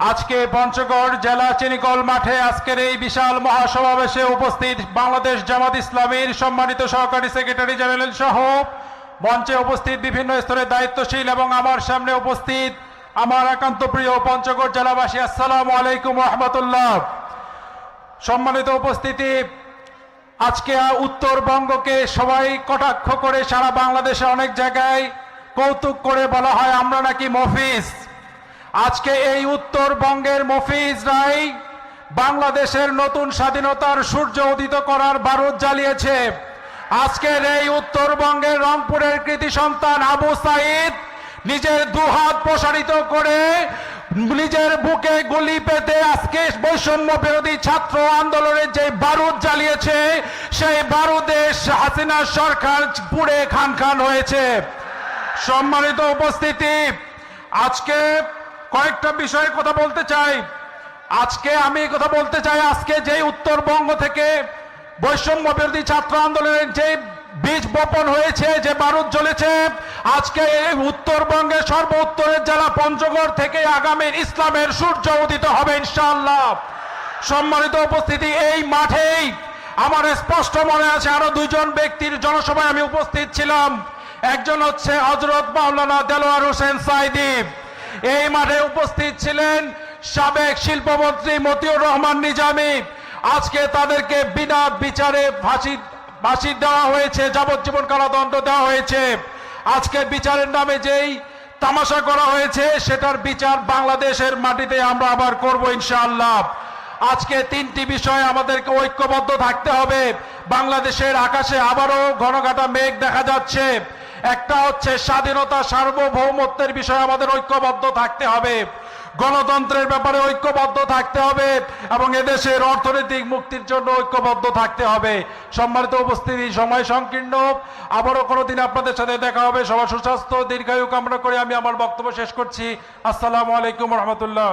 আজকে পঞ্চগড় জেলা চিনিকল মাঠে আজকের এই বিশাল মহাসমাবেশে উপস্থিত বাংলাদেশ জামাত ইসলামীর সম্মানিত সহকারী সেক্রেটারি জেনারেল সহ মঞ্চে উপস্থিত বিভিন্ন স্তরের দায়িত্বশীল এবং আমার সামনে উপস্থিত আমার একান্ত প্রিয় পঞ্চগড় জেলাবাসী, আসসালামু আলাইকুম রহমতুল্লাহ। সম্মানিত উপস্থিতি, আজকে উত্তরবঙ্গকে সবাই কটাক্ষ করে সারা বাংলাদেশে অনেক জায়গায় কৌতুক করে বলা হয়, আমরা নাকি মফিজ। আজকে এই উত্তরবঙ্গের মফিজরাই বাংলাদেশের নতুন স্বাধীনতার সূর্য উদিত করার বারুদ জ্বালিয়েছে। আজকের এই উত্তরবঙ্গের রংপুরের কৃতি সন্তান আবু সাইদ নিজের দুহাত প্রসারিত করে নিজের বুকে গুলি পেতে আজকে বৈষম্য বিরোধী ছাত্র আন্দোলনের যে বারুদ জ্বালিয়েছে, সেই বারুদে হাসিনা সরকার পুড়ে খান খান হয়েছে। সম্মানিত উপস্থিতি, আজকে কয়েকটা বিষয়ে কথা বলতে চাই। আজকে আমি কথা বলতে চাই, আজকে যে উত্তরবঙ্গ থেকে বৈষম্য বিরোধী ছাত্র আন্দোলনের যে বীজ বপন হয়েছে, যে বারুদ জ্বলেছে, আজকে এই উত্তরবঙ্গের সর্ব উত্তরের জেলা পঞ্চগড় থেকে আগামীর ইসলামের সূর্য উদিত হবে ইনশাআল্লাহ। সম্মানিত উপস্থিতি, এই মাঠেই আমার স্পষ্ট মনে আছে, আরও দুইজন ব্যক্তির জনসভায় আমি উপস্থিত ছিলাম। একজন হচ্ছে হজরত মাওলানা দেলোয়ার হোসেন সাইদিব এই মাঠে উপস্থিত ছিলেন সাবেক শিল্পমন্ত্রী মতিউর রহমান নিজামী। আজকে তাদেরকে বিনা বিচারে ফাঁসি ফাঁসি দেওয়া হয়েছে, যাবজ্জীবন কারাদণ্ড দেওয়া হয়েছে। আজকে বিচারের নামে যেই তামাশা করা হয়েছে, সেটার বিচার বাংলাদেশের মাটিতে আমরা আবার করব ইনশাআল্লাহ। আজকে তিনটি বিষয় আমাদেরকে ঐক্যবদ্ধ থাকতে হবে। বাংলাদেশের আকাশে আবারও ঘনঘাটা মেঘ দেখা যাচ্ছে। একটা হচ্ছে স্বাধীনতা সার্বভৌমত্বের বিষয়ে আমাদের ঐক্যবদ্ধ থাকতে হবে। গণতন্ত্রের ব্যাপারে ঐক্যবদ্ধ থাকতে হবে এবং এদেশের অর্থনৈতিক মুক্তির জন্য ঐক্যবদ্ধ থাকতে হবে। সম্মানিত উপস্থিতি, সময় সংকীর্ণ। আবারও কোনোদিন আপনাদের সাথে দেখা হবে। সবার সুস্বাস্থ্য, দীর্ঘায়ু কামনা করে আমি আমার বক্তব্য শেষ করছি। আসসালামু আলাইকুম রহমতুল্লাহ।